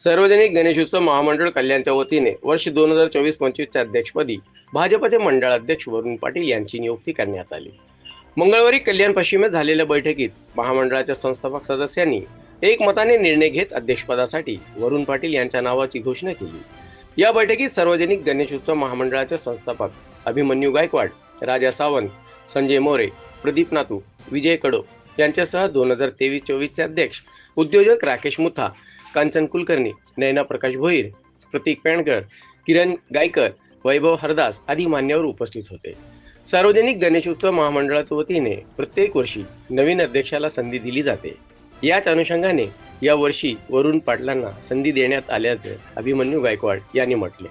सार्वजनिक गणेशोत्सव महामंडळ कल्याणच्या वतीने वर्ष दोन हजार चोवीस पंचवीसच्या अध्यक्षपदी भाजपचे मंडळ अध्यक्ष वरुण पाटील यांची नियुक्ती करण्यात आली. मंगळवारी कल्याण पश्चिमेत झालेल्या बैठकीत महामंडळाच्या संस्थापक सदस्यांनी एकमताने निर्णय घेत अध्यक्षपदासाठी वरुण पाटील यांच्या नावाची घोषणा केली. या बैठकीत सार्वजनिक गणेशोत्सव महामंडळाचे संस्थापक अभिमन्यू गायकवाड राजा सावंत संजय मोरे प्रदीप नातू विजय कडो यांच्यासह दोन हजार तेवीस चोवीसचे अध्यक्ष उद्योजक राकेश मुथा कांचन कुलकर्णी नयना प्रकाश भोईर प्रतीक पेणकर किरण गायकर वैभव हरदास आदी मान्यवर उपस्थित होते. सार्वजनिक गणेशोत्सव महामंडळाच्या वतीने प्रत्येक वर्षी नवीन अध्यक्षाला संधी दिली जाते. याच अनुषंगाने या वर्षी वरुण पाटलांना संधी देण्यात आल्याचे अभिमन्यू गायकवाड यांनी म्हटले.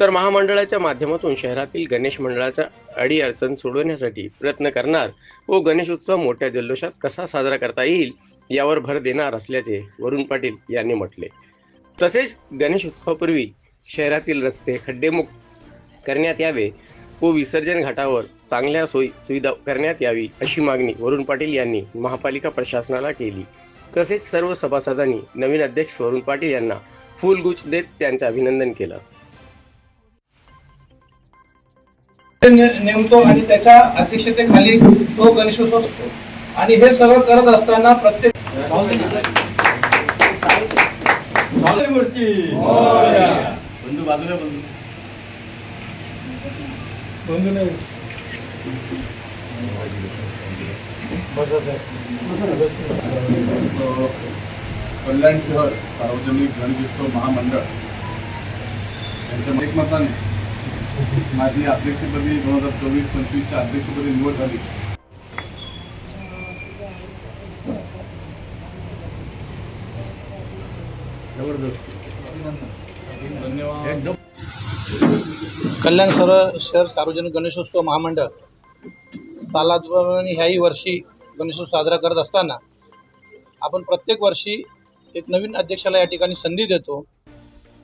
तर महामंडळाच्या माध्यमातून शहरातील गणेश मंडळाचा अडी अडचण सोडवण्यासाठी प्रयत्न करणार व गणेशोत्सव मोठ्या जल्लोषात कसा साजरा करता येईल यावर भर देणार असल्याचे वरुण पाटील यांनी म्हटले. तसेच गणेश उत्सवापूर्वी शहरातील रस्ते खड्डेमुक्त करण्यात यावे व विसर्जन घाटावर चांगल्या सोयी सुविधा करण्यात यावी अशी मागणी वरुण पाटील यांनी महापालिका प्रशासनाला केली. तसेच सर्व सभासदांनी नवीन अध्यक्ष वरुण पाटील यांना फुलगुच्छ देत त्यांचं अभिनंदन केलं. नेमतो आणि त्याच्या अध्यक्षतेखाली तो गणेशोत्सव आणि हे सर्व करत असताना प्रत्येक बंधू बाजूला बंधू. कल्याण शहर सार्वजनिक गणेशोत्सव महामंडळ. यांच्या एकमताने माझी अध्यक्षपदी दोन हजार चोवीस पंचवीसच्या अध्यक्षपदी निवड झाली. जबरदस्त. धन्यवाद कल्याण सर शहर सार्वजनिक गणेशोत्सव महामंडळ. सालाप्रमाणे ह्याही वर्षी गणेशोत्सव साजरा करत असताना आपण प्रत्येक वर्षी एक नवीन अध्यक्षाला या ठिकाणी संधी देतो.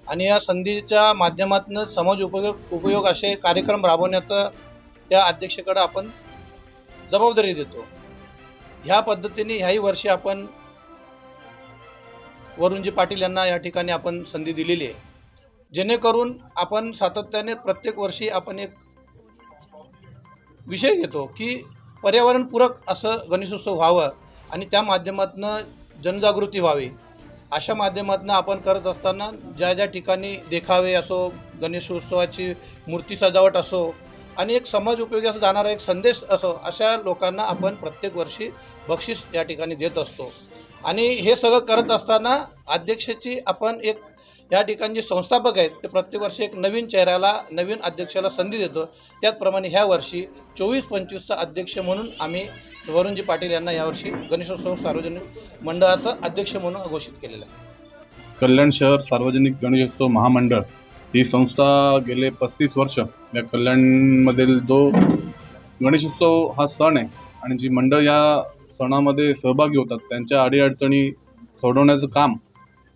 आणि या संधीच्या माध्यमातून समाज उपयोग उपयोग असे कार्यक्रम राबवण्याचा त्या अध्यक्षाकडे आपण जबाबदारी देतो. ह्या पद्धतीने ह्याही वर्षी आपण वरुणजी पाटील यांना या ठिकाणी आपण संधी दिलेली आहे. जेणेकरून आपण सातत्याने प्रत्येक वर्षी आपण एक विषय घेतो की पर्यावरणपूरक असं गणेशोत्सव व्हावं आणि त्या माध्यमातून जनजागृती व्हावी. अशा माध्यमातून आपण करत असताना ज्या ज्या ठिकाणी देखावे असो गणेशोत्सवाची मूर्ती सजावट असो आणि एक समाज उपयोगी असं जाणारा एक संदेश असो अशा लोकांना आपण प्रत्येक वर्षी बक्षीस या ठिकाणी देत असतो. आणि हे सगळं करत असताना अध्यक्षाची आपण एक या ठिकाणी जे संस्थापक आहेत ते प्रत्येक वर्षी एक नवीन चेहऱ्याला नवीन अध्यक्षाला संधी देतो. त्याचप्रमाणे ह्या वर्षी चोवीस पंचवीसचा अध्यक्ष म्हणून आम्ही वरुणजी पाटील यांना यावर्षी गणेशोत्सव सार्वजनिक मंडळाचं अध्यक्ष म्हणून घोषित केलेलं आहे. कल्याण शहर सार्वजनिक गणेशोत्सव महामंडळ ही संस्था गेले पस्तीस वर्ष या कल्याणमधील जो गणेशोत्सव हा सण आहे आणि जी मंडळ या सणामध्ये सहभागी होतात. त्यांच्या अडीअडचणी सोडवण्याचं काम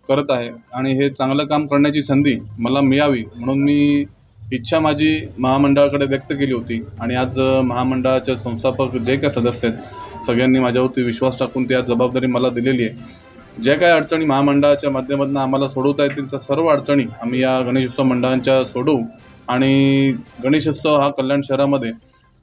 करत आहे. आणि हे चांगलं काम करण्याची संधी मला मिळावी म्हणून मी इच्छा माझी महामंडळाकडे व्यक्त केली होती. आणि आज महामंडळाच्या संस्थापक जे काय सदस्य आहेत सगळ्यांनी माझ्यावरती विश्वास टाकून ती आज जबाबदारी मला दिलेली आहे. ज्या काय अडचणी महामंडळाच्या माध्यमातून आम्हाला सोडवता येतील त्या सर्व अडचणी आम्ही या गणेशोत्सव मंडळांच्या सोडवू. आणि गणेशोत्सव हा कल्याण शहरामध्ये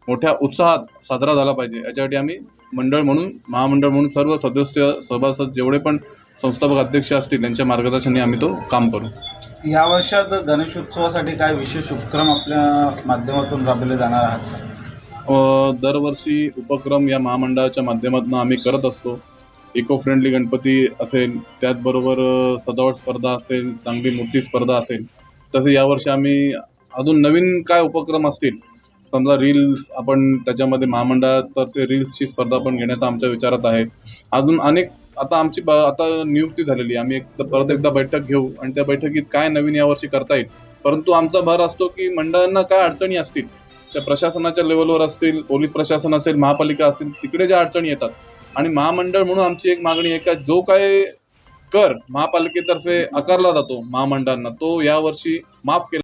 मोठ्या उत्साहात साजरा झाला पाहिजे. याच्यासाठी आम्ही मंडळ म्हणून महामंडळ म्हणून सर्व सदस्य सभासद जेवढे पण संस्थापक अध्यक्ष असतील त्यांच्या मार्गदर्शनाने आम्ही तो काम करू. या वर्षात गणेशोत्सवासाठी काय विशेष उपक्रम आपल्या माध्यमातून राबवले जाणार आहात दरवर्षी उपक्रम या महामंडळाच्या माध्यमातून आम्ही करत असतो. इको फ्रेंडली गणपती असेल त्याचबरोबर सजावट स्पर्धा असेल चांगली मूर्ती स्पर्धा असेल. तसे यावर्षी आम्ही अजून नवीन काय उपक्रम असतील समजा रील्स आपण त्याच्यामध्ये महामंडळातर्फे रील्सची स्पर्धा पण घेण्याचा आमच्या विचारात आहे. अजून अनेक आता आमची ब आता नियुक्ती झालेली आहे. आम्ही एकदा परत एकदा बैठक घेऊ आणि त्या बैठकीत काय नवीन यावर्षी करता येईल. परंतु आमचा भर असतो की मंडळांना काय अडचणी असतील त्या प्रशासनाच्या लेवलवर असतील पोलीस प्रशासन असेल महापालिका असतील तिकडे ज्या अडचणी येतात. आणि महामंडळ म्हणून आमची एक मागणी आहे का जो काय कर महापालिकेतर्फे आकारला जातो महामंडळांना तो यावर्षी माफ केला